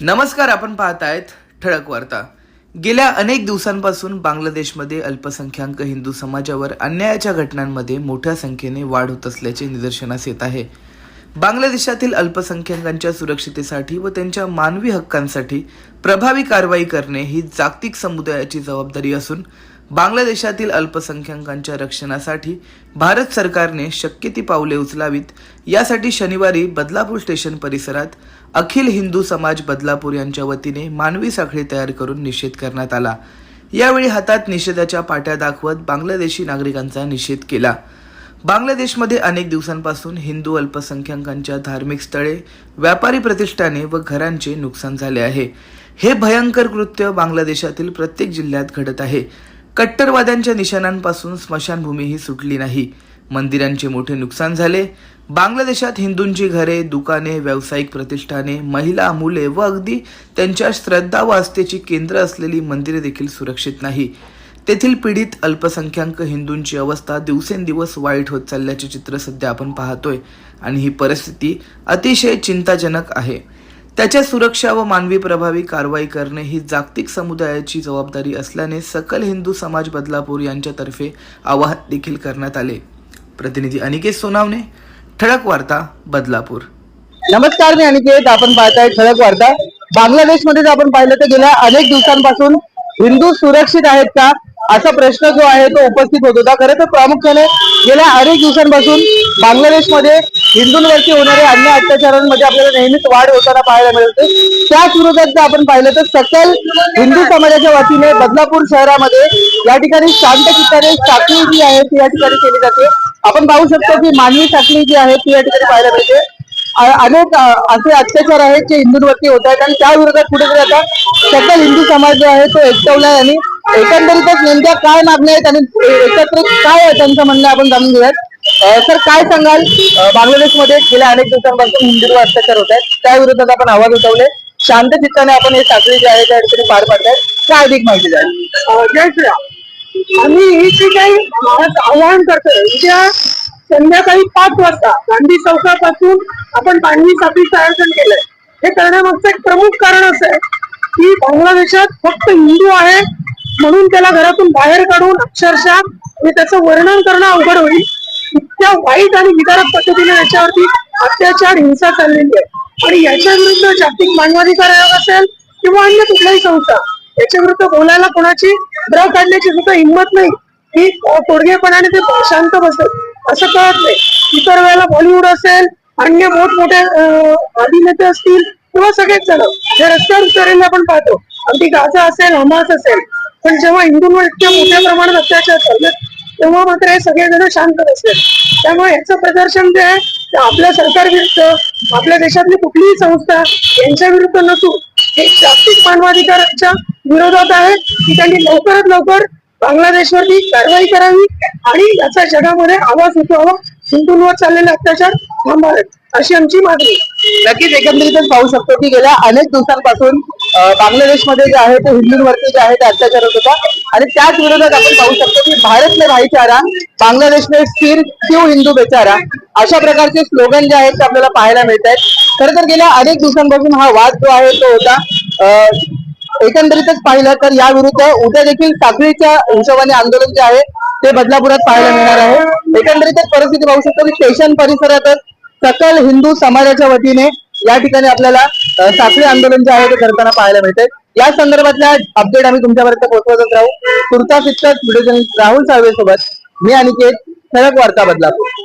नमस्कार आपण पाहतायत ठळक वार्ता. गेल्या अनेक दिवसांपासून बांगलादेशमध्ये अल्पसंख्याक हिंदू समाजावर अन्यायाच्या घटनांमध्ये मोठ्या संख्येने वाढ होत असल्याचे निदर्शनास येत आहे. बांगलादेशातील अल्पसंख्याकांच्या सुरक्षितेसाठी व त्यांच्या मानवी हक्कांसाठी प्रभावी कारवाई करणे ही जागतिक समुदायाची जबाबदारी असून बांगलादेशातील अल्पसंख्याकांच्या रक्षणासाठी भारत सरकारने शक्य ती पावले उचलावीत. यासाठी शनिवारी बदलापूर स्टेशन परिसरात अखिल हिंदू समाज बदलापूर यांच्या वतीने मानवी साखळी तयार करून निषेध करण्यात आला. यावेळी हातात निषेधाच्या पाट्या दाखवत बांगलादेशी नागरिकांचा निषेध केला. बांगलादेशमध्ये अनेक दिवसांपासून हिंदू अल्पसंख्याकांच्या धार्मिक स्थळे व्यापारी प्रतिष्ठाने व घरांचे नुकसान झाले आहे. हे भयंकर कृत्य बांगलादेशातील प्रत्येक जिल्ह्यात घडत आहे. कट्टरवाद्यांच्या निशाणांपासून स्मशानभूमीही सुटली नाही. मंदिरांचे मोठे नुकसान झाले. बांगलादेशात हिंदूंची घरे दुकाने व्यावसायिक प्रतिष्ठाने महिला मुले व अगदी त्यांच्या श्रद्धा व आस्थेची केंद्र असलेली मंदिरे देखील सुरक्षित नाही. तेथील पीडित अल्पसंख्याक हिंदूंची अवस्था दिवसेंदिवस वाईट होत चालल्याचे चित्र सध्या आपण पाहतोय आणि ही परिस्थिती अतिशय चिंताजनक आहे. त्याच्या सुरक्षा व मानवी प्रभावी कारवाई करणे ही जागतिक समुदायाची जबाबदारी असल्याने सकल हिंदू समाज बदलापूर यांच्यातर्फे आवाहन देखील करण्यात आले. प्रतिनिधी अनिकेत सोनावणे ठळक वार्ता बदलापूर. नमस्कार मी अनिकेत. आपण पाहताय ठळक वार्ता. बांगलादेशमध्ये जर आपण पाहिलं तर गेल्या अनेक दिवसांपासून हिंदू सुरक्षित आहेत का? असा प्रश्न जो आहे तो उपस्थित होत होता. खरं तर प्रामुख्याने गेल्या अनेक दिवसांपासून बांगलादेशमध्ये हिंदूंवरती होणाऱ्या अन्य अत्याचारांमध्ये आपल्याला नेहमीच वाढ होताना पाहायला मिळते त्याच विरोधात जर आपण पाहिलं तर सकल हिंदू समाजाच्या वतीने बदलापूर शहरामध्ये या ठिकाणी शांत चित्ताने साखळी जी आहे ती या ठिकाणी केली जाते. आपण पाहू शकतो की मानवी साखळी जी आहे ती या ठिकाणी पाहायला मिळते. अनेक असे अत्याचार आहेत जे हिंदूंवरती होत आहेत आणि त्या विरोधात कुठेतरी आता सकल हिंदू समाज जो आहे तो एकटवला आहे आणि एकंदरीतच नेमक्या काय मागण्या आहेत आणि एकत्रित काय आहे त्यांचं म्हणणं आपण जाणून घेऊयात. सर काय सांगाल? बांगलादेशमध्ये गेल्या अनेक दिवसांपासून हिंदूंवर अत्याचार होत आहेत. त्या विरोधात आपण आवाज उठवले. शांत चित्ताने आपण हे साखळी जी आहे त्या ठिकाणी पार पाडतायत. काय अधिक माहिती द्याल? जय श्रीराम. आम्ही ही जी काही आव्हान करतोय उद्या संध्याकाळी पाच वाजता गांधी चौकापासून आपण पाणवी साखळीचं आयोजन केलंय. हे करण्यामागचं एक प्रमुख कारण असं आहे की बांगलादेशात फक्त हिंदू आहे म्हणून त्याला घरातून बाहेर काढून अक्षरशः आणि त्याचं वर्णन करणं अवघड होईल. इतक्या वाईट आणि विदारक पद्धतीने याच्यावरती अत्याचार हिंसा चाललेली आहे. आणि याच्या विरुद्ध जागतिक मानवाधिकार आयोग असेल किंवा अन्य कुठल्याही संस्था याच्या विरुद्ध बोलायला कोणाची ब्र काढण्याची सुद्धा हिंमत नाही. ही तोडगेपणाने ते शांत बसत असं कळत नाही. इतर वेळेला बॉलिवूड असेल अन्य मोठमोठे अं, अभिनेते असतील किंवा सगळेच जण. जे रस्त्यावर उतरलेले आपण पाहतो. अगदी गाझा असेल हमास असेल पण जेव्हा हिंदूंवर इतक्या मोठ्या प्रमाणात अत्याचार चालतात तेव्हा मात्र हे सगळेजण शांत बसले त्यामुळे याचं प्रदर्शन जे आहे ते आपल्या सरकारविरुद्ध आपल्या देशातली कुठलीही संस्था यांच्या विरुद्ध नसून हे जागतिक मानवाधिकाराच्या विरोधात आहे की त्यांनी लवकरात लवकर बांगलादेशवरती कारवाई करावी आणि याचा जगामध्ये आवाज उठवावा हिंदूंवर चाललेले अत्याचार थांबावेत अशी आमची मागणी आहे. नक्कीच एकंदरीतच पाहू शकतो की गेल्या अनेक दिवसांपासून बांगलादेशमध्ये जे आहे ते हिंदूंवरती जे आहे ते अत्याचार होत होता. आणि त्याच विरोधात आपण पाहू शकतो की भारत भाईचारा बांगलादेशने स्थिर क्यों हिंदू बेचारा अशा प्रकारचे स्लोगन जे आहेत ते आपल्याला पाहायला मिळत आहेत खरं तर गेल्या अनेक दिवसांपासून हा वाद जो आहे तो होता एकंदरीतच पाहिलं तर या विरुद्ध उद्या देखील साखळीच्या हिशोबाने आंदोलन जे आहे ते बदलापुरात पाहायला मिळणार आहे. एकंदरीतच परिस्थिती पाहू शकतो की स्टेशन परिसरातच सकल हिंदू समाजाच्या वतीने या ठिकाणी आपल्याला साखळी आंदोलन जे आहे ते करताना पाहायला मिळते. या संदर्भातल्या अपडेट आम्ही तुमच्यापर्यंत पोहोचवतच राहू. तुर्तास इतकंच व्हिडिओ राहुल साळवे सोबत मी अनिकेत ठळक वार्ता बदलापूर